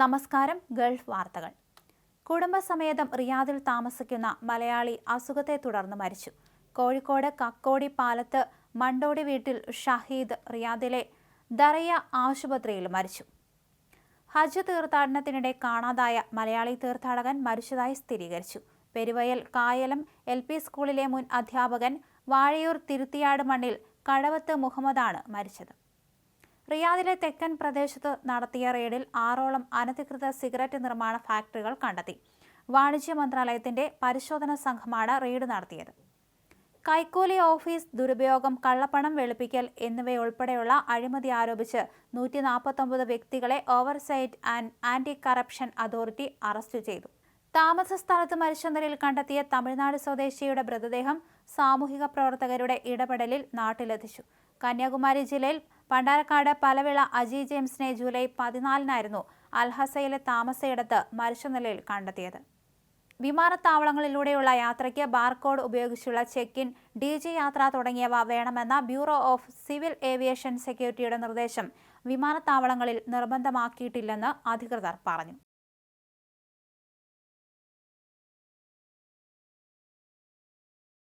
നമസ്കാരം ഗൾഫ് വാർത്തകൾ. കുടുംബസമേതം റിയാദിൽ താമസിക്കുന്ന മലയാളി അസുഖത്തെ തുടർന്ന് മരിച്ചു. കോഴിക്കോട് കക്കോടി പാലത്ത് മണ്ടോടി വീട്ടിൽ ഷഹീദ് റിയാദിലെ ദറയ ആശുപത്രിയിൽ മരിച്ചു. ഹജ്ജ് തീർത്ഥാടനത്തിനിടെ കാണാതായ മലയാളി തീർത്ഥാടകൻ മരിച്ചതായി സ്ഥിരീകരിച്ചു. പെരുവയൽ കായലം എൽ പി സ്കൂളിലെ മുൻ അധ്യാപകൻ വാഴയൂർ തിരുത്തിയാട് മണ്ണിൽ കടവത്ത് മുഹമ്മദാണ് മരിച്ചത്. റിയാദിലെ തെക്കൻ പ്രദേശത്ത് നടത്തിയ റെയ്ഡിൽ ആറോളം അനധികൃത സിഗരറ്റ് നിർമ്മാണ ഫാക്ടറികൾ കണ്ടെത്തി. വാണിജ്യ മന്ത്രാലയത്തിന്റെ പരിശോധന സംഘമാണ് റെയ്ഡ് നടത്തിയത്. കൈക്കൂലി ഓഫീസ് ദുരുപയോഗം കള്ളപ്പണം വെളുപ്പിക്കൽ എന്നിവയുൾപ്പെടെയുള്ള അഴിമതി ആരോപിച്ച് നൂറ്റി നാൽപ്പത്തൊമ്പത് വ്യക്തികളെ oversight and anti corruption authority arrest ചെയ്തു. താമസ സ്ഥലത്ത് മരിച്ച നിലയിൽ കണ്ടെത്തിയ തമിഴ്നാട് സ്വദേശിയുടെ മൃതദേഹം സാമൂഹിക പ്രവർത്തകരുടെ ഇടപെടലിൽ നാട്ടിലെത്തിച്ചു. കന്യാകുമാരി ജില്ലയിൽ പണ്ടാരക്കാട് പലവിള അജി ജെയിംസിനെ ജൂലൈ പതിനാലിനായിരുന്നു അൽഹസയിലെ താമസയിടത്ത് മരിച്ച നിലയിൽ കണ്ടെത്തിയത്. വിമാനത്താവളങ്ങളിലൂടെയുള്ള യാത്രയ്ക്ക് ബാർകോഡ് ഉപയോഗിച്ചുള്ള ചെക്ക് ഇൻ ഡി ജി യാത്ര തുടങ്ങിയവ വേണമെന്ന ബ്യൂറോ ഓഫ് സിവിൽ ഏവിയേഷൻ സെക്യൂരിറ്റിയുടെ നിർദ്ദേശം വിമാനത്താവളങ്ങളിൽ നിർബന്ധമാക്കിയിട്ടില്ലെന്ന് അധികൃതർ പറഞ്ഞു.